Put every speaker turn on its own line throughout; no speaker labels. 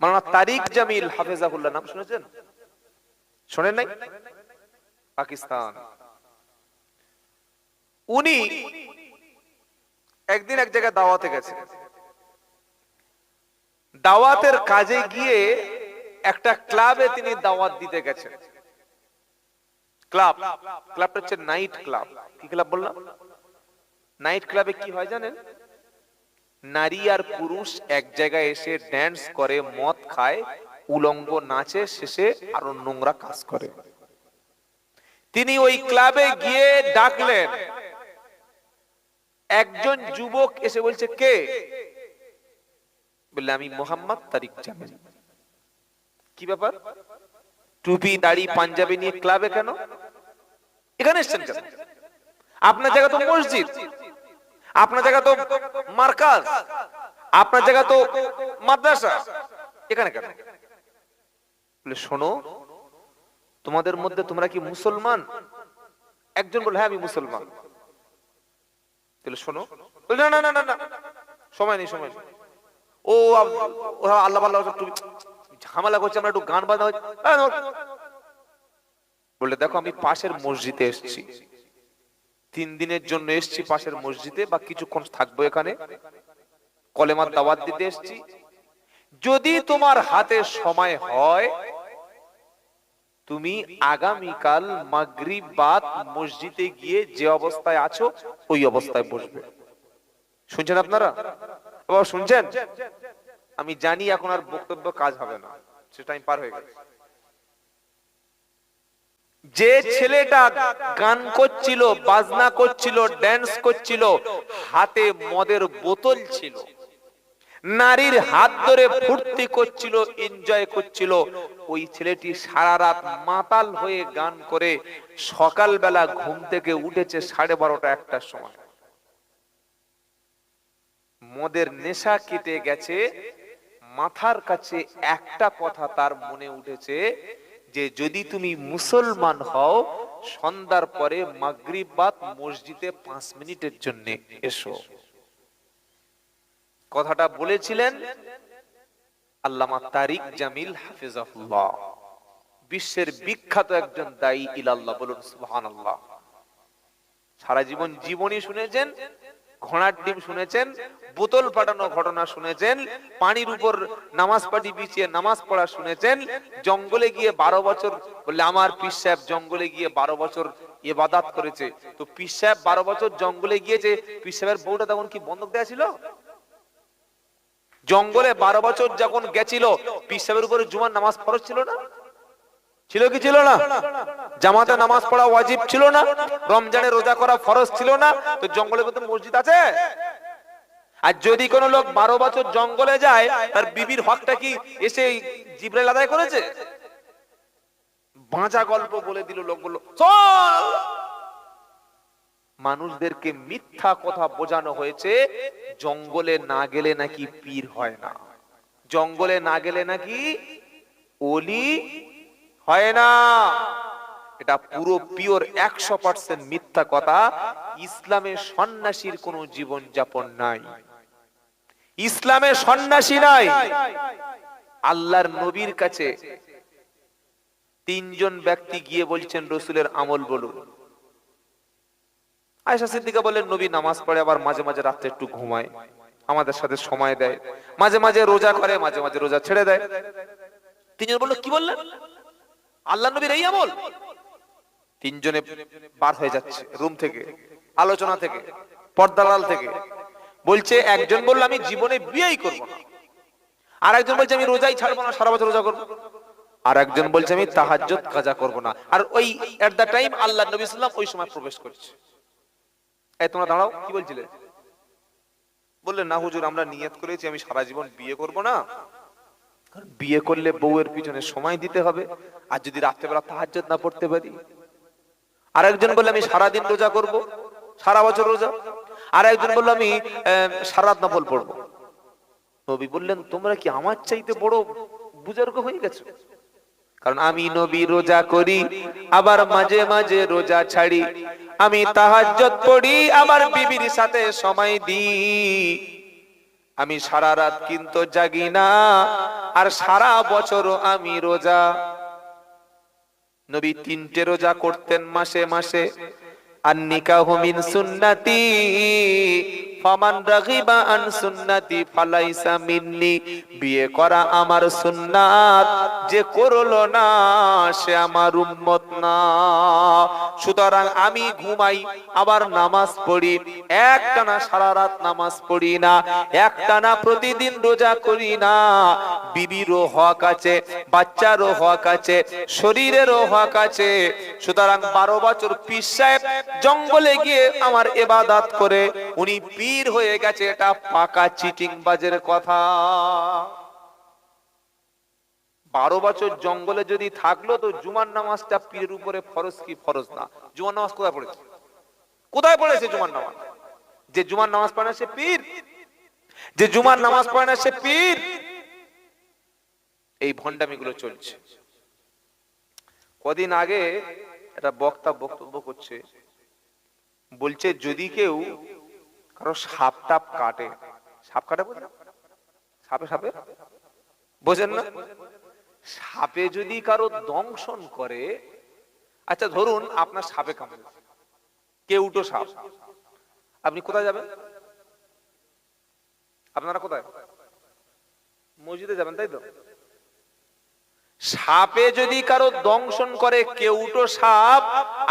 মাওলানা তারিক জামিল হাফেজাহুল্লাহ, নাম শুনেছেন? শোনেন নাই? পাকিস্তান। উনি একদিন এক জায়গায় দাওয়াতে গেছে দাওয়াতের কাজে গিয়ে একটা ক্লাবে তিনি দাওয়াত দিতে গেছেন। ক্লাব, ক্লাবটা হচ্ছে নাইট ক্লাব। কি ক্লাব বললাম? নাইট ক্লাবে কি হয় জানেন? নারী আর পুরুষ এক জায়গায় এসে ড্যান্স করে, মদ খায়, উলঙ্গ নাচে, শেষে আরও নোংরা কাজ করে। তিনি ওই ক্লাবে গিয়ে ডাকলেন, একজন যুবক এসে বলছে, কে? বললে, আমি মোহাম্মদ তারিক জামিল। কি ব্যাপার? টুপি, দাড়ি, পাঞ্জাবি নিয়ে ক্লাবে কেন? এখানে এসছেন কেন? আপনার জায়গা তো মসজিদ। আপনার জায়গা তো মার্কাজ আপনার জায়গা তো মাদ্রাসা। এখানে কেন? বলে শোনো তোমাদের মধ্যে তোমরা কি মুসলমান? একজন বলে হ্যাঁ আমি মুসলমান। শোনো। না না না না না সময় নেই সময় ও আল্লাহ আল্লাহ একটু ঝামেলা করছে আমরা একটু গান বাজনা। আহ, বললে দেখো আমি পাশের মসজিদে এসেছি। তিন দিনের জন্য এসেছি পাশের মসজিদে, বা কিছুক্ষণ থাকব এখানে। কলেমার দাওয়াত দিতে এসেছি। যদি তোমার হাতে সময় হয়, তুমি আগামীকাল মাগরিব মসজিদে গিয়ে যে অবস্থায় আছো, ওই অবস্থায় বসবে। শুনছেন আপনারা? শুনছেন? আমি জানি এখন আর বক্তব্য কাজ হবে না। সে টাইম পার হয়ে গেছে। যে ছেলেটা গান করছিল, বাজনা করছিল ড্যান্স করছিল, হাতে মদের বোতল ছিল। নারীর হাত ধরে ফুর্তি করছিল এনজয় করছিল। ওই ছেলেটি সারা রাত মাতাল হয়ে গান করে সকালবেলা ঘুম থেকে উঠেছে সাড়ে বারোটা একটার সময়। মদের নেশা কেটে গেছে, মাথার কাছে একটা কথা তার মনে উঠেছে যে যদি তুমি মুসলমান হও, সন্ধ্যার পরে মাগরিব বাদ মসজিদে পাঁচ মিনিটের জন্য এসো। কথাটা বলেছিলেন আল্লামা তারিক জামিল হাফিজাহুল্লাহ। বিশ্বের বিখ্যাত একজন দায়ী ইলাল্লাহ, বলুন সুবহানাল্লাহ। সারা জীবন জীবনী শুনেছেন ঘোড়ার ডিম শুনেছেন, বোতল ফাটানো ঘটনা শুনেছেন, পানির উপর নামাজ পাটি বিছিয়ে নামাজ পড়া শুনেছেন, জঙ্গলে গিয়ে বারো বছর বললে আমার পীর সাহেব জঙ্গলে গিয়ে বারো বছর এবাদাত করেছে। তো পীর সাহেব বারো বছর জঙ্গলে গিয়েছে, পীর সাহেবের বউটা তখন কি বন্ধক দেওয়া ছিল? জঙ্গলে বারো বছর যখন গেছিল, পীর সাহেবের উপরে জুমার নামাজ ফরজ ছিল না? ছিল কি ছিল না? জামাতে নামাজ পড়া ওয়াজিব ছিল না? রমজানে রোজা করা ফরজ ছিল না? তো জঙ্গলের মধ্যে মসজিদ আছে? আর যদি কোন লোক বারো বছর জঙ্গলে যায়, তার বিবির হকটা কি এসে জিব্রাইল আদায় করেছে? বাঁচা গল্প বলে দিল লোক, বলল, চল! মানুষদেরকে মিথ্যা কথা বোঝানো হয়েছে, জঙ্গলে না গেলে নাকি পীর হয় না। জঙ্গলে না গেলে নাকি অলি হয় না। এটা পুরো পিওর একশো পার্সেন্ট মিথ্যা কথা। ইসলামে সন্ন্যাসীর কোনো জীবন যাপন নাই। ইসলামে সন্ন্যাসী নাই। আল্লাহর নবীর কাছে তিনজন ব্যক্তি গিয়ে বলছেন, রসুলের আমল বলুন আয়সা সিদ্দিকা বলেন নবী নামাজ পড়ে, আবার মাঝে মাঝে রাত্রে একটু ঘুমায়। আমাদের সাথে সময় দেয়। মাঝে মাঝে রোজা করে, মাঝে মাঝে রোজা ছেড়ে দেয়। তিনজন বলল, কি বললেন? আল্লাহ নবীর এই আমল? তিনজনে বার হয়ে যাচ্ছে, রুম থেকে, আলোচনা থেকে, পর্দালাল থেকে। বলছে, একজন বলল, আমি জীবনে বিয়েই করব আর একজন বলছে, আমি রোজাই ছাড়বো না, সারা বছর রোজা করব। আর একজন বলছে, আমি তাহাজ্জুদ কাজা করব না। আর ওই এট দা টাইম আল্লাহ নবী সাল্লাম ওই সময় প্রবেশ করছে। এই, তোমরা দাঁড়াও, কি বলছিলে? বললেন, না হুজুর, আমরা নিয়ত করেছি, আমি সারা জীবন বিয়ে করব না। বিয়ে করলে বউয়ের পিছনে সময় দিতে হবে আর যদি রাত্রেবেলা তাহাজ্জুদ না পড়তে পারি? আর একজন বললে আমি সারা দিন রোজা করব সারা বছর রোজা। আর একজন বলল আমি আহ, সারা রাত নফল পড়ব। নবী বললেন তোমরা কি আমার চাইতে বড় বুজুর্গ হয়ে গেছো? কারণ আমি নবী রোজা করি আবার মাঝে মাঝে রোজা ছাড়ি। আমি তাহাজ্জুদ পড়ি আবার বিবির সাথে সময় দিই। আমি সারা রাত কিন্তু জাগি না, আর সারা বছরও আমি রোজা। নবী তিনটে রোজা করতেন মাসে মাসে। আর নিকাহমিন সুন্নাতি ফামান রাগিবা আন ফালাইসা মিন্নি। বিয়ে করা আমার সুন্নাত, যে করল না, সে আমার উম্মত না। সুতরাং আমি ঘুমাই, আবার নামাজ পড়ি, একটানা সারা রাত নামাজ পড়ি না, একটানা প্রতিদিন রোজা করি না। বিবিরও হক আছে, বাচ্চারও হক আছে, শরীরেরও হক আছে। সুতরাং বারো বছর পীর সাহেব জঙ্গলে গিয়ে আমার এবাদাত করে, উনি পীর হয়ে গেছে, এটা পাকা চিটিং বাজের কথা। বারো বছর জঙ্গলে যদি থাকল তো জুমার নামাজটা পীরের উপরে ফরজ কি ফরজ না? জুমার নামাজ কোথায় পড়েছে? কোথায় পড়েছে জুমার নামাজ? যে জুমার নামাজ পড়ে না সে পীর। যে জুমার নামাজ পড়ে না সে পীর। এই ভণ্ডামিগুলো চলছে। কদিন আগে একটা বক্তা বক্তব্য করছে। বলছে, যদি কেউ কারও সাপ টাপ কাটে। সাপ কাটে সাপে সাপে? বোঝেন না? সাপে যদি কারও দংশন করে আচ্ছা ধরুন আপনার সাপে কামড়ে। কেউটো সাপ। আপনি কোথায় যাবেন? আপনারা কোথায়? মসজিদে যাবেন, তাই তো? সাপে যদি কারও দংশন করে কেউটো সাপ,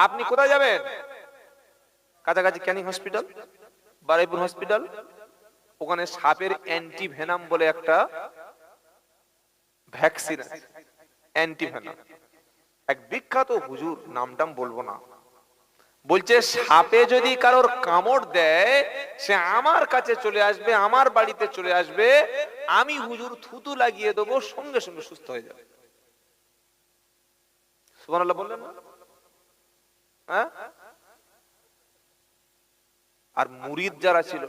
আপনি কোথায় যাবেন? কাছাকাছি ক্যানিং হসপিটাল? বারাইপুর হসপিটাল, ওখানে সাপের অ্যান্টি ভেনাম বলে একটা ভ্যাকসিন অ্যান্টি ভেনাম এক বিখ্যাত হুজুর, নামটাম বলব না। বলছে, সাপে যদি কারোর কামড় দেয়, সে আমার কাছে চলে আসবে, আমার বাড়িতে চলে আসবে, আমি হুজুর থুতু লাগিয়ে দেবো, সঙ্গে সঙ্গে সুস্থ হয়ে যাবে। সুবহানাল্লাহ বললেন না? হ্যাঁ? আর মুরিদ যারা ছিল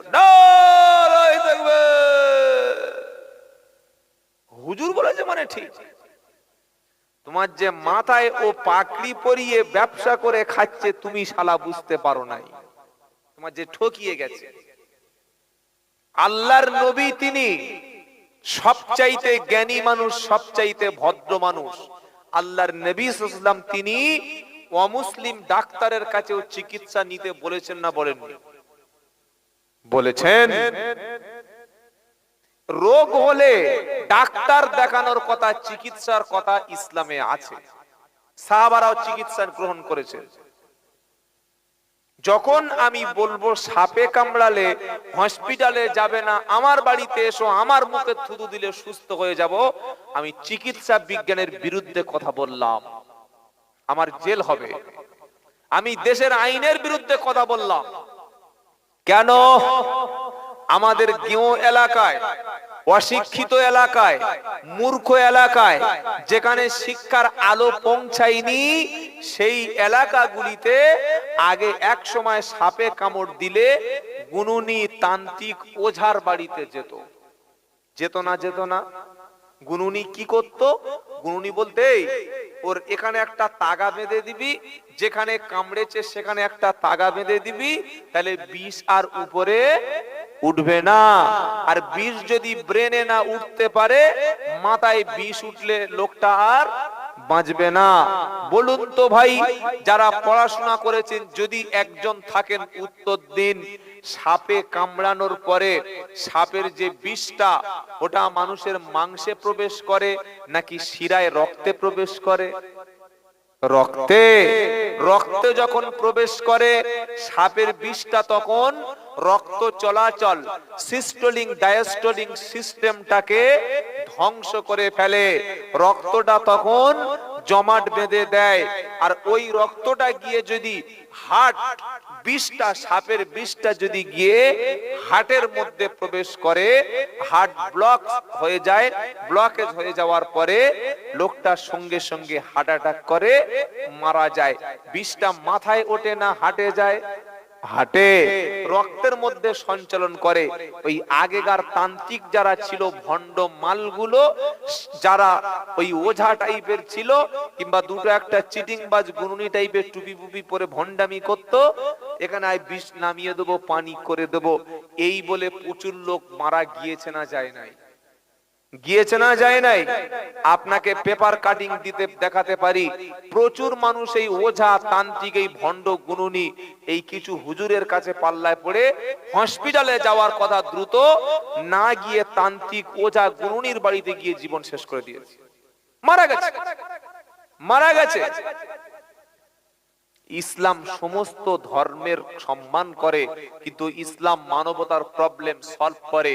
হুজুর বলেছে মানে ঠিক। তোমার যে মাথায় ও পাকড়ি পরিয়ে ব্যবসা করে খাচ্ছে, তুমি শালা বুঝতে পারো নাই। তোমার যে ঠকিয়ে গেছে। আল্লাহর নবী তিনি সবচাইতে জ্ঞানী মানুষ, সবচাইতে ভদ্র মানুষ। আল্লাহর নবী সাল্লাম তিনি অমুসলিম ডাক্তারের কাছেও চিকিৎসা নিতে বলেছেন না বলেননি। বলেছেন, রোগ হলে ডাক্তার দেখানোর কথা, চিকিৎসার কথা ইসলামে আছে। সাহাবারাও চিকিৎসা গ্রহণ করেছে যখন আমি বলব সাপে কামড়ালে হসপিটালে যাবে না, আমার বাড়িতে এসো, আমার মুখে থুতু দিলে সুস্থ হয়ে যাব, আমি চিকিৎসা বিজ্ঞানের বিরুদ্ধে কথা বললাম। আমার জেল হবে। আমি দেশের আইনের বিরুদ্ধে কথা বললাম। কেন? আমাদের গেও এলাকায়, অশিক্ষিত এলাকায়, মূর্খ এলাকায়, যেখানে শিক্ষার আলো পৌঁছায়নি, সেই এলাকাগুলিতে আগে এক সময় সাপে কামড় দিলে গুনুনি তান্ত্রিক ওঝার বাড়িতে যেত। যেত না যেত না। গুনুনি কি করত? গুনুনি বলতে ওর এখানে একটা তাগা বেঁধে দিবি, যেখানে কামড়েছে সেখানে একটা তাগা বেঁধে দিবি, তাহলে বিষ আর উপরে উঠবে না। আর বিষ যদি ব্রেনে না উঠতে পারে, মাথায় বিষ উঠলে লোকটা আর বাঁচবে না। বলুন তো ভাই, যারা পড়াশোনা করেছেন, যদি একজন থাকেন উত্তর দিন, সাপে কামড়ানোর পরে সাপের যে বিষটা, ওটা মানুষের মাংসে প্রবেশ করে, নাকি শিরায় রক্তে প্রবেশ করে? রক্তে রক্তে যখন প্রবেশ করে, সাপের বিষটা তখন রক্ত চলাচল, সিস্টোলিং, ডায়াস্টোলিং সিস্টেমটাকে ধ্বংস করে ফেলে। রক্তটা তখন জমাট বেঁধে দেয়। আর ওই রক্তটা গিয়ে যদি হার্ট বিষটা সাপের বিষটা যদি গিয়ে হাটের মধ্যে প্রবেশ করে, হাট ব্লক হয়ে যায় ব্লকেজ হয়ে যাওয়ার পরে লোকটা সঙ্গে সঙ্গে হার্ট অ্যাটাক করে, মারা যায়। বিষটা মাথায় ওঠে না, হাটে যায়। হাটে রক্তের মধ্যে সঞ্চালন করে। ওই আগেকার তান্ত্রিক যারা ছিল, ভণ্ড মালগুলো, যারা ওই ওঝা টাইপের ছিল, কিংবা দুটো একটা চিটিং বাজ গুনুনি টাইপের টুপি ফুপি পরে ভণ্ডামি করত, এখানে আয় বিষ নামিয়ে দেবো, পানি করে দেবো। এই বলে প্রচুর লোক মারা গিয়েছে না যায় নাই। গিয়েছে না যায় নাই, আপনাকে পেপার কাটিং দিতে দেখাতে পারি। প্রচুর মানুষ এই ওঝা তান্ত্রিক, এই ভণ্ড গুনুনি, এই কিছু হুজুরের কাছে পাল্লায় পড়ে হসপিটালে যাওয়ার কথা দ্রুত না গিয়ে তান্ত্রিক, ওঝা গুনুনির বাড়িতে গিয়ে জীবন শেষ করে দিয়েছে। মারা গেছে। মারা গেছে। ইসলাম সমস্ত ধর্মের সম্মান করে, কিন্তু ইসলাম মানবতার প্রবলেম সলভ করে।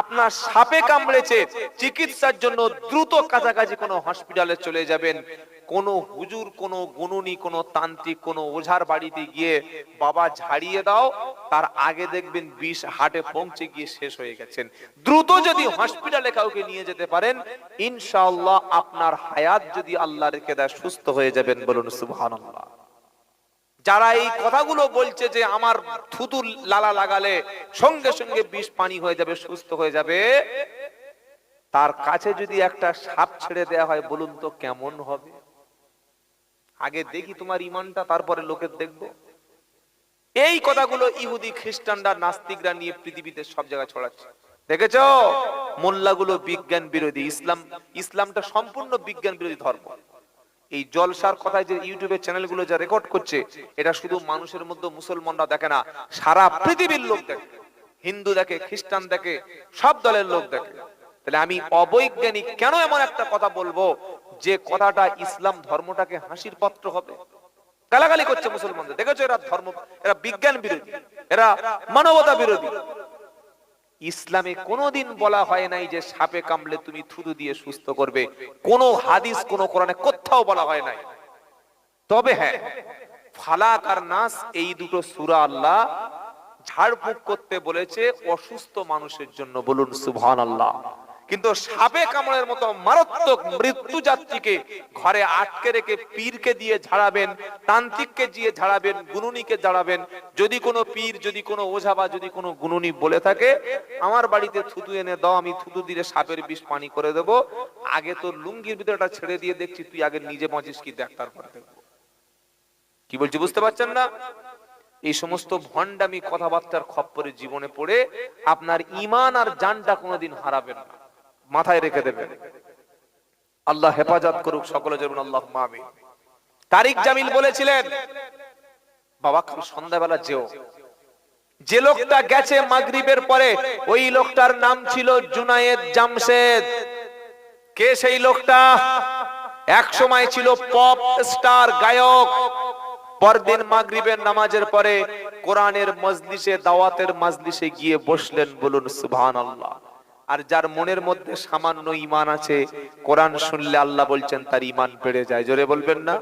আপনার সাপে কামড়েছে, চিকিৎসার জন্য দ্রুত কাছাকাছি কোনো হসপিটালে চলে যাবেন। কোন হুজুর, কোন গুনুনি, কোন তান্ত্রিক, কোন ওঝার বাড়িতে গিয়ে বাবা ঝাড়িয়ে দাও, তার আগে দেখবেন বিষ হাটে পৌঁছে গিয়ে শেষ হয়ে গেছেন। দ্রুত যদি হসপিটালে কাউকে নিয়ে যেতে পারেন, ইনশাআল্লাহ আপনার হায়াত যদি আল্লাহ রেখে দেয় সুস্থ হয়ে যাবেন বলুন, সুবহানাল্লাহ। যারা এই কথাগুলো বলছে যে আমার থুতু লালা লাগালে সঙ্গে সঙ্গে বিষ পানি হয়ে যাবে, সুস্থ হয়ে যাবে, তার কাছে যদি একটা সাপ ছেড়ে দেয়া হয়, বলুন তো কেমন হবে? আগে দেখি তোমার ইমানটা, তারপরে লোকের দেখব। এই কথাগুলো ইহুদি খ্রিস্টানরা, নাস্তিকরা নিয়ে পৃথিবীতে সব জায়গায় ছড়াচ্ছে। দেখেছ? মোল্লাগুলো বিজ্ঞান বিরোধী, ইসলাম, ইসলামটা সম্পূর্ণ বিজ্ঞান বিরোধী ধর্ম। এই জলসার কথায় যে ইউটিউবের চ্যানেলগুলো যা রেকর্ড করছে, এটা শুধু মানুষের মধ্যে মুসলমানরা দেখে না, সারা পৃথিবীর লোক দেখে। হিন্দু দেখে, খ্রিস্টান দেখে, সব দলের লোক দেখে। তাহলে আমি অবৈজ্ঞানিক কেন এমন একটা কথা বলব, যে কথাটা ইসলাম ধর্মটাকে হাসির পাত্র হবে? গালাগালি করছে মুসলমানদের। দেখেছ এরা ধর্ম, এরা বিজ্ঞান বিরোধী, এরা মানবতা বিরোধী। ইসলামে কোনোদিন বলা হয় নাই যে সাপে কামলে তুমি থুতু দিয়ে সুস্থ করবে। কোনো হাদিস, কোনো কোরআনে কোথাও বলা হয় নাই। তবে হ্যাঁ ফালাক আর নাস এই দুটো সুরা আল্লাহ ঝাড়ফুঁক করতে বলেছে অসুস্থ মানুষের জন্য। বলুন সুবহানাল্লাহ। কিন্তু সাপে কামড়ের মতো মারাত্মক মৃত্যু যাত্রীকে ঘরে আটকে রেখে পীরকে দিয়ে ঝাড়াবেন, তান্ত্রিককে দিয়ে ঝাড়াবেন, গুনুনিকে ঝাড়াবেন। যদি কোনো পীর, যদি কোনো ওঝা বা যদি কোনো গুনুনি বলে থাকে, আমার বাড়িতে থুতু এনে দাও, আমি থুতু দিলে সাপের বিষ পানি করে দেব। আগে তো লুঙ্গির ভিতরটা ছেড়ে দিয়ে দেখছি, তুই আগে নিজে বাঁচিস কি দেখ, তারপরে দেখব। কি বলছি, বুঝতে পারছেন না? এই সমস্ত ভণ্ডামি কথাবার্তার খপ্পরে জীবনে পড়ে আপনার ইমান আর জানটা কোনোদিন হারাবেন না। মাথায় রেখে দেবেন আল্লাহ হেফাজত করুক সকলে যেমন আল্লাহ মামি তারিক জামিল বলেছিলেন, বাবা, কাল সন্ধ্যাবেলা যেও। যে লোকটা গেছে মাগরিবের পরে, ওই লোকটার নাম ছিল জুনায়েদ জামশেদ। কে সেই লোকটা? এক সময় ছিল পপ স্টার গায়ক। পরদিন মাগরিবের নামাজের পরে কোরআনের মজলিসে, দাওয়াতের মজলিসে গিয়ে বসলেন, বলুন, সুবহানাল্লাহ। আর যার মনের মধ্যে সামান্য ঈমান আছে, কোরআন শুনলে আল্লাহ বলছেন তার ইমান বেড়ে যায়। জোরে বলবেন না?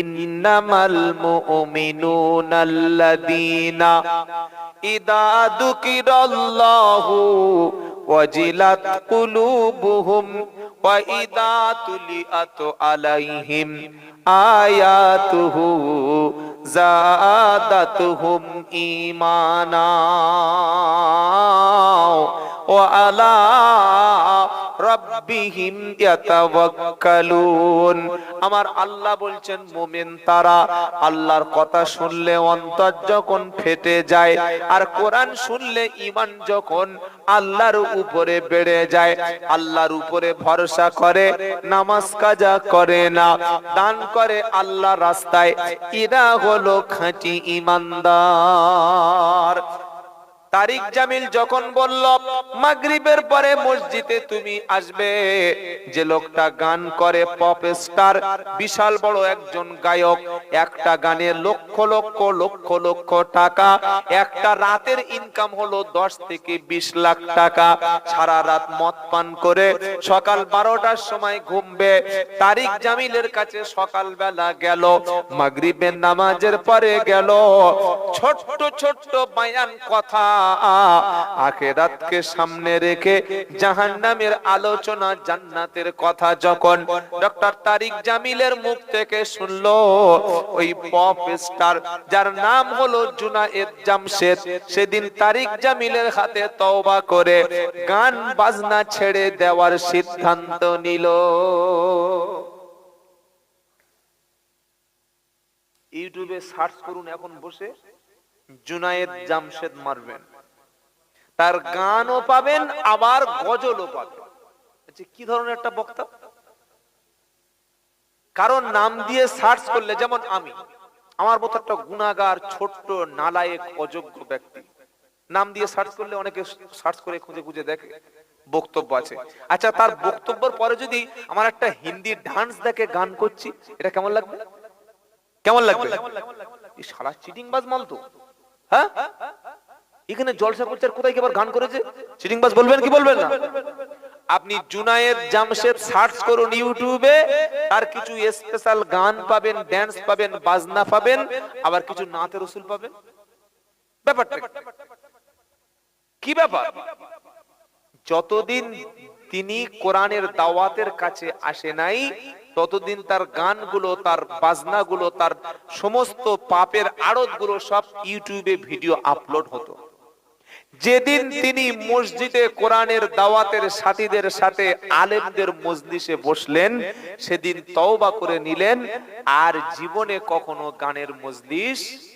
ইন্নামাল মুমিনুনা আল্লাযীনা ইদা দুকিরাল্লাহু ওয়াজিলাত কুলুবুহুম ওয়া ইদা তুলিয়াত আলাইহিম আয়াতুহু জাদাতুহুম ঈমানা আমার আল্লাহ বলছেন, মুমিন তারা আল্লাহর কথা শুনলে অন্তর যখন ফেটে যায় আর কোরআন শুনলে ঈমান যখন আল্লাহর উপরে বেড়ে যায়, আল্লাহর উপরে ভরসা করে, নামাজ কাজা করে না, দান করে আল্লাহ রাস্তায়, এরা হলো খাঁটি ঈমানদার। তারিক জামিল যখন বলল, মাগরিবের পরে মসজিদে তুমি আসবে। যে লোকটা গান করে পপ স্টার বিশাল বড় একজন গায়ক, একটা গানে লক্ষ লক্ষ লক্ষ লক্ষ টাকা, একটা রাতের ইনকাম হলো দশ থেকে বিশ লাখ টাকা। সারা রাত মদ পান করে সকাল বারোটার সময় ঘুমবে। তারিক জামিলের কাছে সকাল বেলা গেল, মাগরিবের নামাজের পরে গেল। ছোট্ট ছোট্ট বায়ান কথা আখেরাতকে সামনে রেখে জাহান্নামের আলোচনা জান্নাতের কথা যখন ডক্টর তারিক জামিলের মুখ থেকে শুনলো, ওই পপ স্টার যার নাম হলো জুনায়েদ জামশেদ, সেদিন তারিক জামিলের হাতে তওবা করে গান বাজনা ছেড়ে দেওয়ার সিদ্ধান্ত নিল। ইউটিউবে সার্চ করুন, এখন বসে জুনায়েদ জামশেদ মারবেন। তার গানও পাবেন আবার গজলও পাবেন। আচ্ছা, কি ধরনের একটা বক্তা? কারণ নাম দিয়ে সার্চ করলে যেমন আমি আমার মতো একটা গুণাগার ছোট্ট নালায়েক অযোগ্য ব্যক্তি নাম দিয়ে সার্চ করলে অনেকে সার্চ করে খুঁজে খুঁজে দেখে বক্তব্য আছে। আচ্ছা তার বক্তব্যের পরে যদি আমার একটা হিন্দি ডান্স দেখে গান করছি এটা কেমন লাগবে? কেমন লাগবে? সারা চিটিং বাজ মাল তো। হ্যাঁ? এখানে জলসা করছে আর কোথায় আবার গান করেছে? চিটিং বাজ বলবেন কি বলবেন না? আপনি জুনায়েদ জামশেদ সার্চ করুন ইউটিউবে, আর কিছু স্পেশাল গান পাবেন ড্যান্স পাবেন, বাজনা পাবেন, আবার কিছু নাতে রসুল পাবেন। ব্যাপারটা? কি ব্যাপার? যতদিন তিনি কোরআনের দাওয়াতের কাছে আসে নাই, ততদিন তার গানগুলো, তার বাজনাগুলো, তার সমস্ত পাপের আড়তগুলো সব ইউটিউবে ভিডিও আপলোড হতো। যেদিন তিনি মসজিদে কোরআনের দাওয়াতের সাথীদের সাথে আলেমদের মজলিসে বসলেন, সেদিন তওবা করে নিলেন, আর জীবনে কখনো গানের মজলিস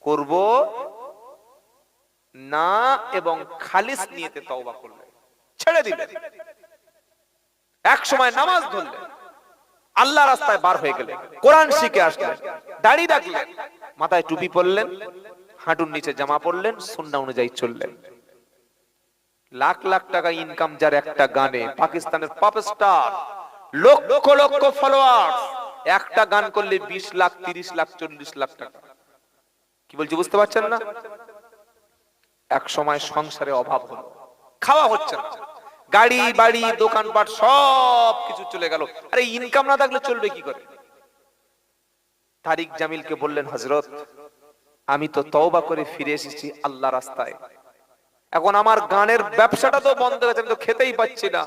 করব না এবং খালিস নিয়েতে তওবা করলেন। ছেড়ে দিলেন। এক সময় নামাজ ধরলেন। আল্লাহ রাস্তায় বার হয়ে গেলেন। কোরআন শিখে আসলেন। দাড়ি রাখলেন মাথায় টুপি পরলেন। হাঁটুর নিচে জামা পরলেন। সুন্না অনুযায়ী চললেন। লাখ লাখ টাকা ইনকাম যার একটা গানে। পাকিস্তানের pop star lakh lakh follower একটা গান করলে বিশ লাখ, তিরিশ লাখ, চল্লিশ লাখ টাকা। কি বলছি, বুঝতে পারছেন না? এক সময় সংসারে অভাব হলো। খাওয়া হচ্ছে না। গাড়ি বাড়ি দোকানপাট সব কিছু চলে গেল। আরে ইনকাম না থাকলে চলবে কি করে? তারিক জামিলকে বললেন হজরত আমি তো তওবা করে ফিরে এসেছি আল্লাহ রাস্তায়। এখন আমার গানের ব্যবসাটা তো বন্ধ হয়ে গেছে আমি তো খেতেই পাচ্ছি না।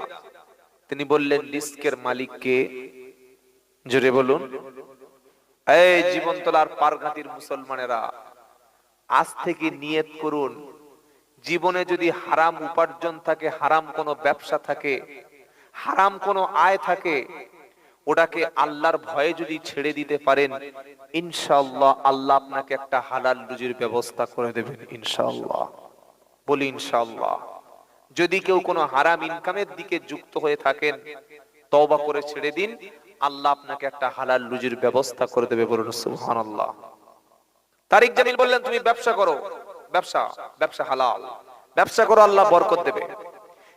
তিনি বললেন রিস্কের মালিককে জোরে বলুন। এই জীবনতলার পারঘাটির মুসলমানেরা আজ থেকে নিয়ত করুন জীবনে যদি হারাম উপার্জন থাকে, হারাম কোনো ব্যবসা থাকে, হারাম কোনো আয় থাকে, ওটাকে আল্লাহর ভয়ে যদি ছেড়ে দিতে পারেন, ইনশাআল্লাহ আল্লাহ আপনাকে একটা হালাল রুজির ব্যবস্থা করে দেবেন, ইনশাআল্লাহ। বলি ইনশাআল্লাহ। যদি কেউ কোনো হারাম ইনকামের দিকে যুক্ত হয়ে থাকেন, তওবা করে ছেড়ে দিন, আল্লাহ আপনাকে একটা হালাল রুজির ব্যবস্থা করে দেবে বলুন, সুবহানাল্লাহ। তারিক জামিল বললেন, তুমি ব্যবসা করো। ব্যবসা ব্যবসা হালাল। ব্যবসা করো আল্লাহ বরকত দেবে।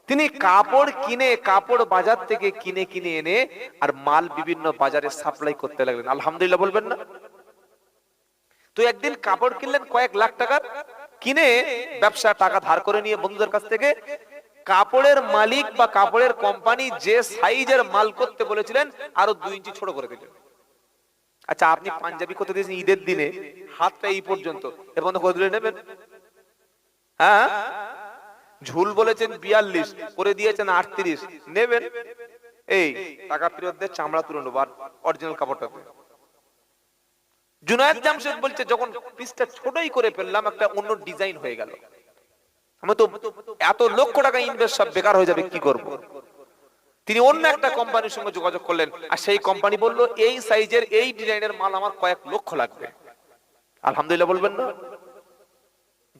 তিনি কাপড় কিনে, কাপড় বাজার থেকে কিনে কিনে এনে আর মাল বিভিন্ন বাজারে সাপ্লাই করতে লাগলেন। আলহামদুলিল্লাহ বলবেন না? তো একদিন কাপড় কিনলেন কয়েক লাখ টাকার, কিনে ব্যবসা টাকা ধার করে নিয়ে বন্ধুদের কাছ থেকে কাপড়ের মালিক বা কাপড়ের কোম্পানি যে সাইজের মাল করতে বলেছিলেন, আরও দুই ইঞ্চি ছোট করে দিলেন। আচ্ছা আপনি পাঞ্জাবি করতে দিয়েছেন ঈদের দিনে? হাতটা এই পর্যন্ত। মধ্যে কত দিলে নেবেন? হ্যাঁ? ঝুল বলেছেন বিয়াল্লিশ, করে দিয়েছেন আটত্রিশ। নেবেন? এই, টাকা ফেরত দিয়ে চামড়া তুলে নেব, আর অরিজিনাল কাপড়টা। জুনায়েদ জামশেদ বলছে, যখন পিসটা ছোটই করে ফেললাম, একটা অন্য ডিজাইন হয়ে গেল। আমি তো এত লক্ষ টাকা ইনভেস্ট সব বেকার হয়ে যাবে, কি করব? তিনি অন্য একটা কোম্পানির সঙ্গে যোগাযোগ করলেন। আর সেই কোম্পানি বলল, এই সাইজের এই ডিজাইনের মাল আমার কয়েক লক্ষ লাগবে। আলহামদুলিল্লাহ বলবেন না।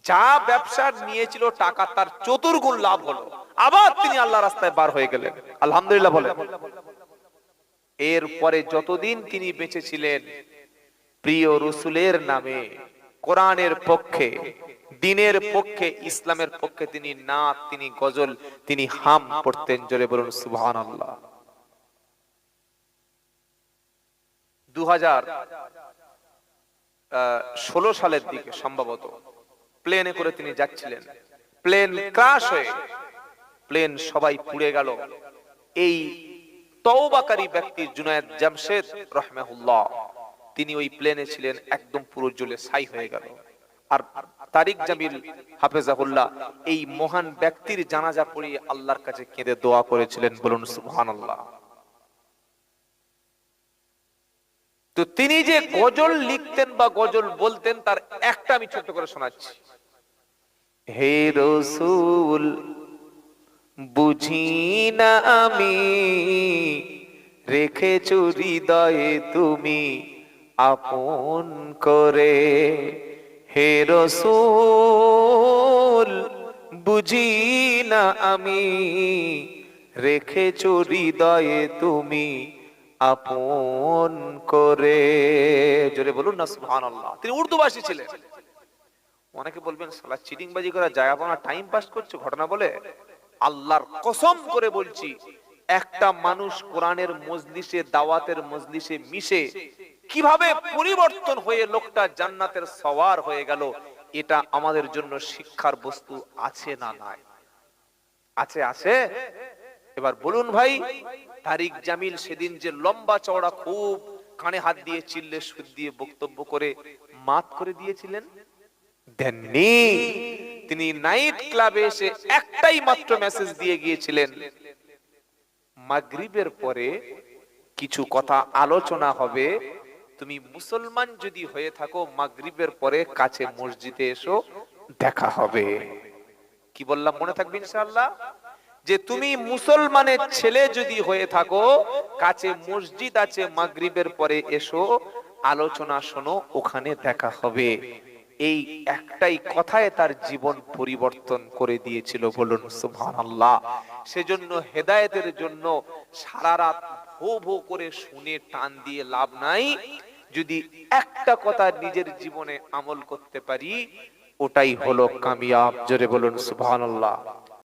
যা ব্যবসা নিয়েছিল টাকা, তার চতুর্গুণ লাভ হলো। আবার তিনি আল্লাহ রাস্তায় বার হয়ে গেলেন। আলহামদুলিল্লাহ বলেন। এরপরে যতদিন তিনি বেঁচে ছিলেন, প্রিয় রসুলের নামে, কোরআনের পক্ষে দিনের পক্ষে, ইসলামের পক্ষে তিনি নাত, তিনি গজল, তিনি হাম পড়তেন, জোরে বলুন সুবহান আল্লাহ দু ষোলো সালের দিকে সম্ভবত প্লেনে করে তিনি যাচ্ছিলেন। প্লেন ক্রাশ হয়ে, প্লেন সবাই পুড়ে গেল। এই তওবাকারী ব্যক্তি জুনায়েদ জামশেদ রহমাহুল্লাহ, তিনি ওই প্লেনে ছিলেন, একদম পুরো জ্বলে ছাই হয়ে গেল। আর তারিক জামিল হাফেজাহুল্লাহ, এই মহান ব্যক্তির জানাজা পড়িয়ে আল্লাহর কাছে কেঁদে দোয়া করেছিলেন বলুন সুবহানাল্লাহ। তো তিনি যে গজল লিখতেন বা গজল বলতেন, তার একটা আমি ছোট্ট করে শোনাচ্ছি। হে রসুল, বুঝি না আমি রেখেছ হৃদয়ে তুমি আপন করে। হে রসুল, বুঝি না আমি রেখেছ হৃদয়ে তুমি আপন করে? জোরে বলুন না, সুবহানাল্লাহ। তিনি উর্দুভাষী ছিলেন। অনেকে বলবেন, সালা চিটিংবাজি করা যায়, আপনার টাইম পাস করছ, ঘটনা বলে? আল্লাহর কসম করে বলছি, একটা মানুষ কোরআনের মজলিসে, দাওয়াতের মজলিসে মিশে কীভাবে পরিবর্তন হয়ে লোকটা জান্নাতের সওয়ার হয়ে গেল, এটা আমাদের জন্য শিক্ষার বস্তু আছে না নাই? আছে আছে? এবার বলুন ভাই, তারিক জামিল সেদিন যে লম্বা চওড়া খুব কানে হাত দিয়ে চিল্লে সুদ দিয়ে বক্তব্য করে মাত করে দিয়েছিলেন? দেননি। তিনি নাইট ক্লাবে এসে একটাই মাত্র মেসেজ দিয়ে গিয়েছিলেন, মাগরিবের পরে কিছু কথা আলোচনা হবে তুমি মুসলমান যদি হয়ে থাকো, মাগরিবের পরে কাছে মসজিদে এসো, দেখা হবে। কি বললাম মনে থাকবে ইনশাআল্লাহ? যে তুমি মুসলমানের ছেলে যদি হয়ে থাকো, কাছে মসজিদ আছে, মাগরিবের পরে এসো, আলোচনা শোনো, ওখানে দেখা হবে। এই একটাই কথায় তার জীবন পরিবর্তন করে দিয়েছিল, বলুন সুবহানাল্লাহ। সেজন্য হেদায়েতের জন্য সারা রাত ভো ভো করে শুনে টান দিয়ে লাভ নাই। যদি একটা কথা নিজের জীবনে আমল করতে পারি ওটাই হলো কামিয়াব। জোরে বলুন সুবহানাল্লাহ।